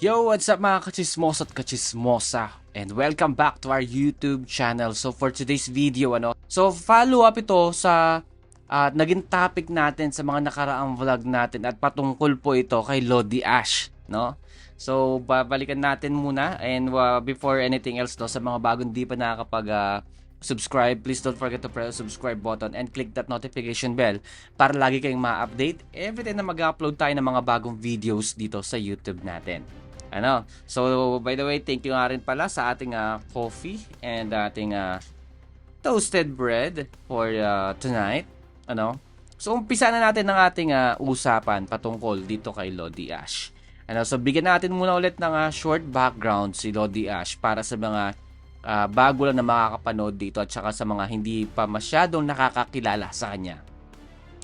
Yo, what's up mga kachismosa at kachismosa? And welcome back to our YouTube channel. So for today's video, ano, so follow up ito sa uh, naging topic natin sa mga nakaraang vlog natin at patungkol po ito kay Lodi Ash, no? So babalikan natin muna and uh, before anything else no, sa mga bagong di pa nakakapag uh, subscribe, please don't forget to press the subscribe button and click that notification bell para lagi kayong ma-update every time na mag-upload tayo ng mga bagong videos dito sa YouTube natin. Ano? So, by the way, thank you nga rin pala sa ating uh, coffee and ating uh, toasted bread for uh, tonight. Ano? So, umpisa na natin ng ating uh, usapan patungkol dito kay Lodi Ash. Ano? So, bigyan natin muna ulit ng uh, short background si Lodi Ash para sa mga uh, bago lang na makakapanood dito at saka sa mga hindi pa masyadong nakakakilala sa kanya.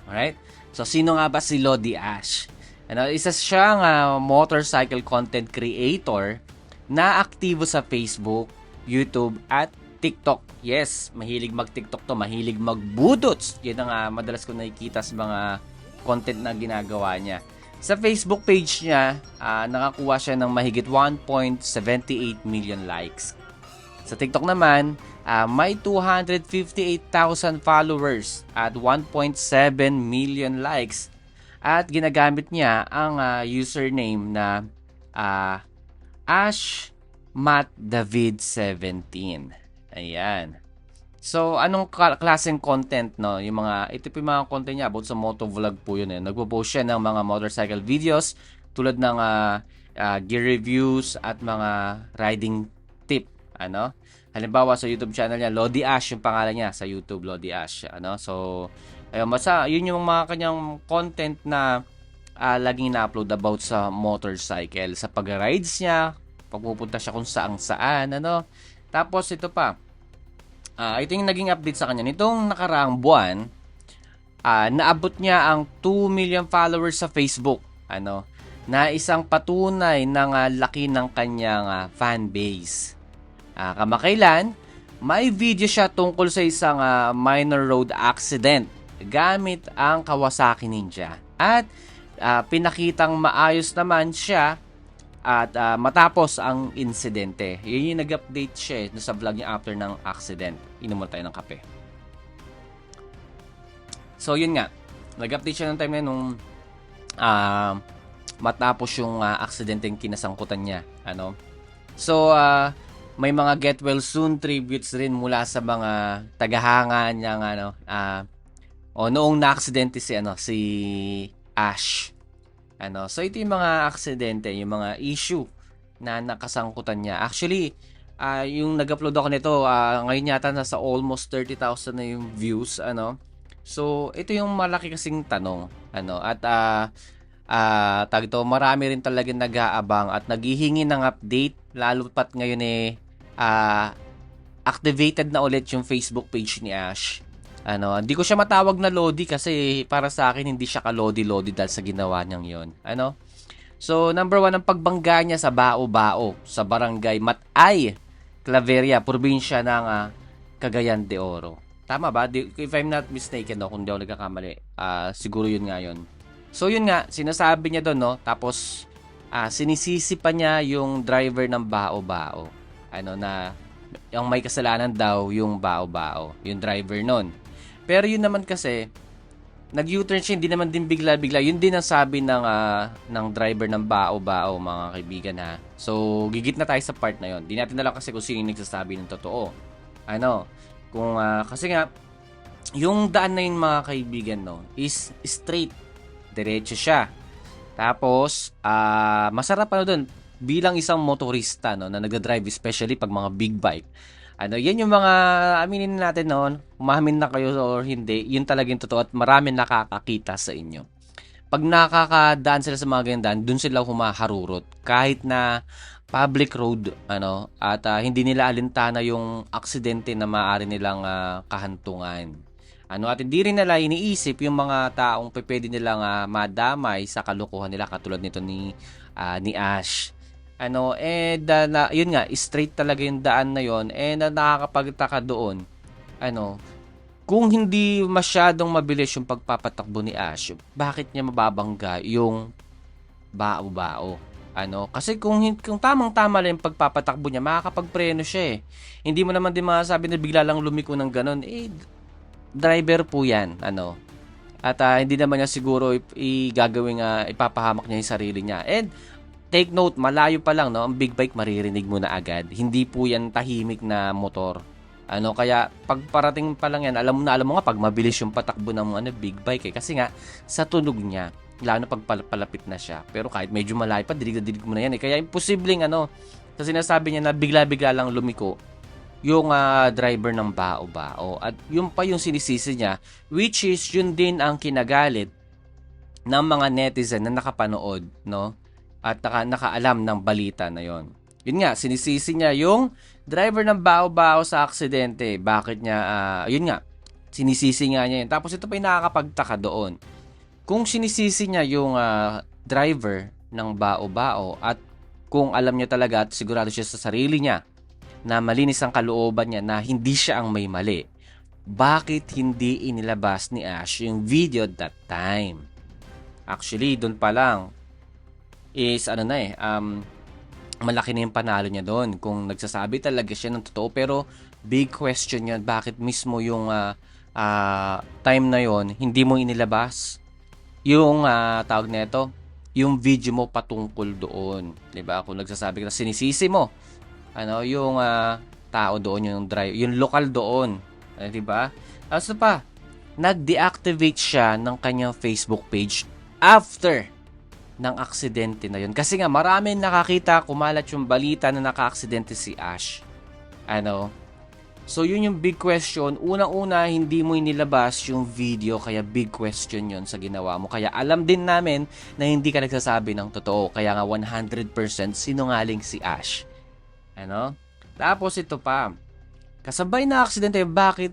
Alright? So, sino nga ba si Lodi Ash? Ano, isa siyang uh, motorcycle content creator na aktibo sa Facebook, YouTube at TikTok. Yes, mahilig mag-TikTok to, mahilig mag-budots. Yan ang uh, madalas ko nakikita sa mga content na ginagawa niya. Sa Facebook page niya, uh, nakakuha siya ng mahigit 1.78 million likes. Sa TikTok naman, uh, may 258,000 followers at 1.7 million likes at ginagamit niya ang uh, username na uh, Ash Matt David 17. Ayan. So, anong klaseng content, no? Yung mga, ito po yung mga content niya about sa motovlog po yun, eh. Nagpo-post siya ng mga motorcycle videos tulad ng uh, uh, gear reviews at mga riding tip, ano? Halimbawa sa YouTube channel niya, Lodi Ash yung pangalan niya sa YouTube, Lodi Ash, ano? So, Ayun, basta yun yung mga kanyang content na uh, laging na-upload about sa motorcycle, sa pag-rides niya, pagpupunta siya kung saan saan, ano. Tapos ito pa, uh, ito yung naging update sa kanya. Nitong nakaraang buwan, uh, naabot niya ang 2 million followers sa Facebook, ano, na isang patunay ng uh, laki ng kanyang uh, fan base. Uh, kamakailan, may video siya tungkol sa isang uh, minor road accident gamit ang Kawasaki Ninja. At uh, pinakitang maayos naman siya at uh, matapos ang insidente. Yun yung nag-update siya eh, sa vlog niya after ng accident. Inom tayo ng kape. So yun nga, nag-update siya ng time na nung uh, matapos yung uh, aksidente yung kinasangkutan niya. Ano? So, uh, may mga get well soon tributes rin mula sa mga tagahanga niyang ano, uh, o noong na-aksidente si ano si Ash. Ano, so ito yung mga aksidente, yung mga issue na nakasangkutan niya. Actually, uh, yung nag-upload ako nito, uh, ngayon yata nasa almost 30,000 na yung views, ano. So, ito yung malaki kasing tanong, ano, at uh, uh, tag marami rin talaga nag-aabang at naghihingi ng update, lalo pat ngayon eh, uh, activated na ulit yung Facebook page ni Ash. Ano, hindi ko siya matawag na Lodi kasi para sa akin hindi siya ka-Lodi-Lodi dahil sa ginawa niyang yon. Ano? So, number one, ang pagbangga niya sa Bao-Bao, sa barangay Matay, Claveria, probinsya ng uh, Cagayan de Oro. Tama ba? If I'm not mistaken, no, kung hindi ako nagkakamali, uh, siguro yun nga yun. So, yun nga, sinasabi niya doon, no? Tapos, uh, sinisisi pa niya yung driver ng Bao-Bao. Ano na, yung may kasalanan daw yung Bao-Bao, yung driver nun. Pero yun naman kasi, nag-U-turn siya, hindi naman din bigla-bigla. Yun din ang sabi ng, uh, ng driver ng bao-bao, mga kaibigan ha. So, gigit na tayo sa part na yon. Di natin na lang kasi kung sino yung nagsasabi ng totoo. Ano, kung, uh, kasi nga, yung daan na yun mga kaibigan, no, is straight. Diretso siya. Tapos, uh, masarap ano dun, bilang isang motorista, no, na nagda-drive, especially pag mga big bike ano, yan yung mga, aminin natin noon, umamin na kayo or hindi, yun talagang totoo at marami nakakakita sa inyo. Pag nakakadaan sila sa mga ganyan dun sila humaharurot. Kahit na public road, ano, at uh, hindi nila alintana yung aksidente na maaari nilang uh, kahantungan. Ano, at hindi rin nila iniisip yung mga taong pwede nilang uh, madamay sa kalukuhan nila katulad nito ni uh, ni Ash ano, eh, na, yun nga, straight talaga yung daan na yon eh, na nakakapagtaka doon, ano, kung hindi masyadong mabilis yung pagpapatakbo ni Ash, bakit niya mababangga yung bao-bao? Ano, kasi kung kung tamang-tama lang yung pagpapatakbo niya, makakapagpreno siya eh. Hindi mo naman din masasabi na bigla lang lumiko ng ganun. Eh, driver po yan. Ano, at ah, hindi naman niya siguro ip- igagawing ah, ipapahamak niya yung sarili niya. And take note, malayo pa lang, no? Ang big bike maririnig mo na agad. Hindi po yan tahimik na motor. Ano, kaya pag parating pa lang yan, alam mo na alam mo nga pag mabilis yung patakbo ng ano, big bike eh. Kasi nga, sa tunog niya, lalo pag pal- palapit na siya. Pero kahit medyo malayo pa, dilig na dilig mo na yan eh. Kaya imposibleng ano, sa sinasabi niya na bigla-bigla lang lumiko, yung ah, driver ng bao-bao. At yun pa yung sinisisi niya, which is yun din ang kinagalit ng mga netizen na nakapanood, no? At naka, nakaalam ng balita na yon. Yun nga, sinisisi niya yung driver ng bao-bao sa aksidente. Bakit niya, ah, yun nga, sinisisi nga niya yun. Tapos ito pa yung nakakapagtaka doon. Kung sinisisi niya yung ah, driver ng bao-bao at kung alam niya talaga at sigurado siya sa sarili niya na malinis ang kalooban niya na hindi siya ang may mali, bakit hindi inilabas ni Ash yung video that time? Actually, doon pa lang is ano na eh, um, malaki na yung panalo niya doon. Kung nagsasabi talaga siya ng totoo pero big question yun bakit mismo yung ah, ah, time na yon hindi mo inilabas? Yung ah, tawag nito yung video mo patungkol doon 'di ba? Kung nagsasabi ka sinisisi mo ano yung ah, tao doon yung drive yung lokal doon eh, 'di ba? Tapos pa nag-deactivate siya ng kanyang Facebook page after ng aksidente na yun. Kasi nga maraming nakakita, kumalat yung balita na naka-aksidente si Ash. Ano? So yun yung big question. Unang-una, hindi mo inilabas yung video kaya big question yun sa ginawa mo. Kaya alam din namin na hindi ka nagsasabi ng totoo. Kaya nga 100% sinungaling si Ash. Ano? Tapos ito pa. Kasabay na aksidente, bakit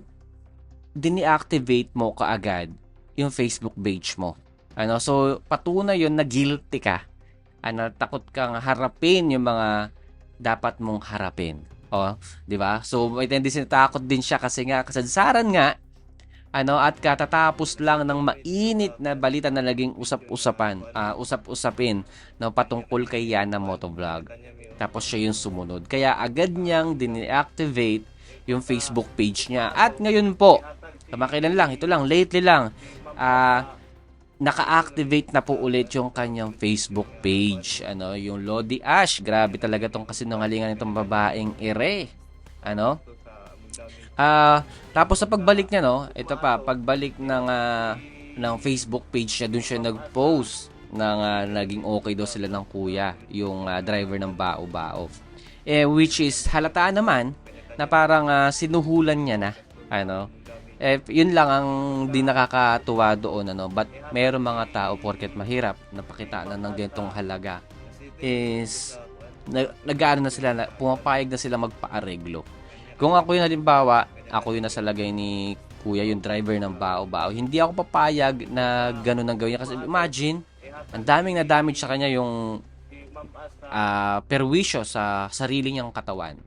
dini-activate mo kaagad yung Facebook page mo? Ano, so patunay 'yon na guilty ka. Ano, takot kang harapin yung mga dapat mong harapin. O, 'di ba? So may tendency na takot din siya kasi nga kasadsaran nga ano at katatapos lang ng mainit na balita na naging usap-usapan, ah, usap-usapin no patungkol kay Yana Motovlog. Tapos siya yung sumunod. Kaya agad niyang din-activate yung Facebook page niya. At ngayon po, kamakailan lang, ito lang, lately lang, ah, naka-activate na po ulit yung kanyang Facebook page. Ano, yung Lodi Ash. Grabe talaga tong kasinungalingan nitong babaeng ere. Ano? Ah, tapos sa pagbalik niya no, ito pa, pagbalik ng ah, ng Facebook page niya, doon siya nag-post ng ah, naging okay daw sila ng kuya, yung ah, driver ng Bao Bao. Eh which is halata naman na parang ah, sinuhulan niya na, ano? Eh, yun lang ang di nakakatuwa doon ano. But meron mga tao porket mahirap napakita na ng ganitong halaga is nag na sila pumapayag na sila magpaareglo. Kung ako yung halimbawa ako yung nasa lagay ni kuya yung driver ng bao bao hindi ako papayag na ganun ang gawin niya. Kasi imagine ang daming na damage sa kanya yung ah perwisyo sa sarili niyang katawan.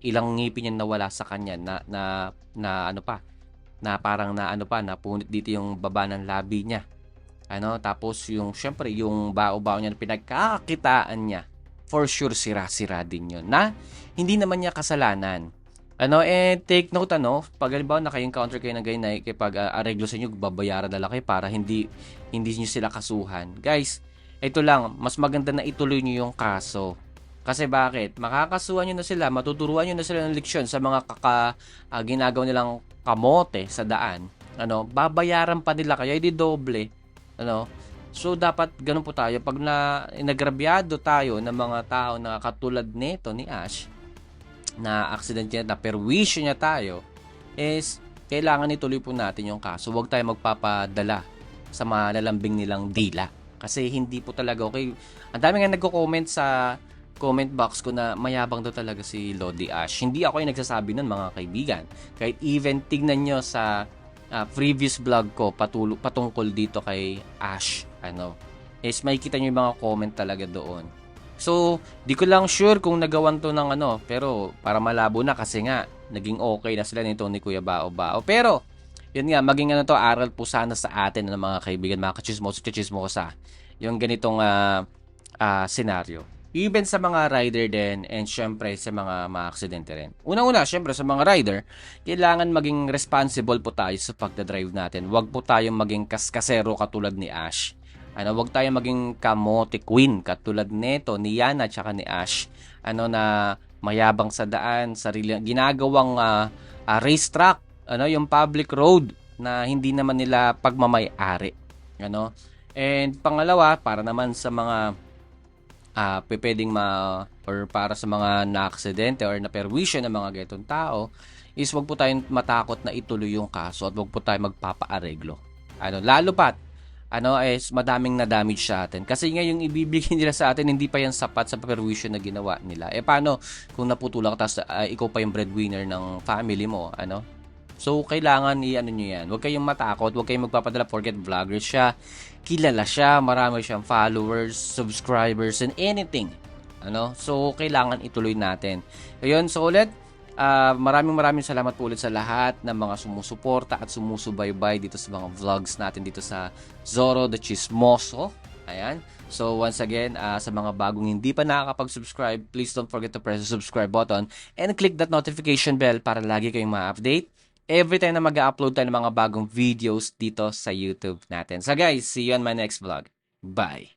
Ilang ngipin yung nawala sa kanya na na na ano pa na parang na ano pa napunit dito yung baba ng labi niya. Ano tapos yung syempre yung bao-bao niya na pinagkakakitaan niya for sure sira-sira din yun na hindi naman niya kasalanan. Ano eh take note ano pag halimbawa naka-encounter kayo ng ganyan na kapag uh, areglo sa inyo babayaran na kayo para hindi hindi niyo sila kasuhan. Guys ito lang mas maganda na ituloy niyo yung kaso. Kasi bakit? Makakasuhan nyo na sila, matuturuan nyo na sila ng leksyon sa mga kaka, ah, ginagawa nilang kamote sa daan. Ano, babayaran pa nila kaya hindi doble. Ano? So dapat ganun po tayo pag na nagrabyado tayo ng mga tao na katulad nito ni Ash na accident niya na perwisyo niya tayo is kailangan ituloy po natin yung kaso. Huwag tayo magpapadala sa malalambing nilang dila. Kasi hindi po talaga okay. Ang dami nga nagko-comment sa comment box ko na mayabang daw talaga si Lodi Ash. Hindi ako yung nagsasabi nun mga kaibigan. Kahit even tignan nyo sa uh, previous vlog ko patulo, patungkol dito kay Ash. Ano, is may kita nyo yung mga comment talaga doon. So, di ko lang sure kung nagawan to ng ano, pero para malabo na kasi nga, naging okay na sila nito ni Kuya Bao Bao. Pero, yun nga, maging ano to, aral po sana sa atin ng mga kaibigan, mga kachismoso, kachismosa. Yung ganitong uh, ah, senaryo. Even sa mga rider din and syempre sa mga maaksidente rin. Unang-una, syempre sa mga rider, kailangan maging responsible po tayo sa pagdadrive natin. Huwag po tayong maging kaskasero katulad ni Ash. Ano, huwag tayong maging kamote queen katulad nito ni Yana at ni Ash. Ano na mayabang sa daan, sarili ginagawang ah, ah, racetrack, ano, yung public road na hindi naman nila pagmamay-ari. Ano? And pangalawa, para naman sa mga pe- pwedeng ma or para sa mga na-aksidente or na-perwisyo ng mga getong tao is wag po tayong matakot na ituloy yung kaso at wag po tayong magpapaareglo. Ano, lalo pat ano is madaming na damage sa atin. Kasi nga yung ibibigay nila sa atin hindi pa yan sapat sa perwisyo na ginawa nila. Eh paano kung naputulak tapos ah, ikaw pa yung breadwinner ng family mo, ano? So, kailangan i-ano nyo yan. Huwag kayong matakot. Huwag kayong magpapadala. Forget vlogger siya. Kilala siya. Marami siyang followers, subscribers, and anything. Ano? So, kailangan ituloy natin. Ayun, so ulit, ah, maraming maraming salamat po ulit sa lahat ng mga sumusuporta at sumusubaybay dito sa mga vlogs natin dito sa Zoro the Chismoso. Ayan. So once again, ah, sa mga bagong hindi pa nakakapag-subscribe, please don't forget to press the subscribe button and click that notification bell para lagi kayong ma-update every time na mag-upload tayo ng mga bagong videos dito sa YouTube natin. So guys, see you on my next vlog. Bye!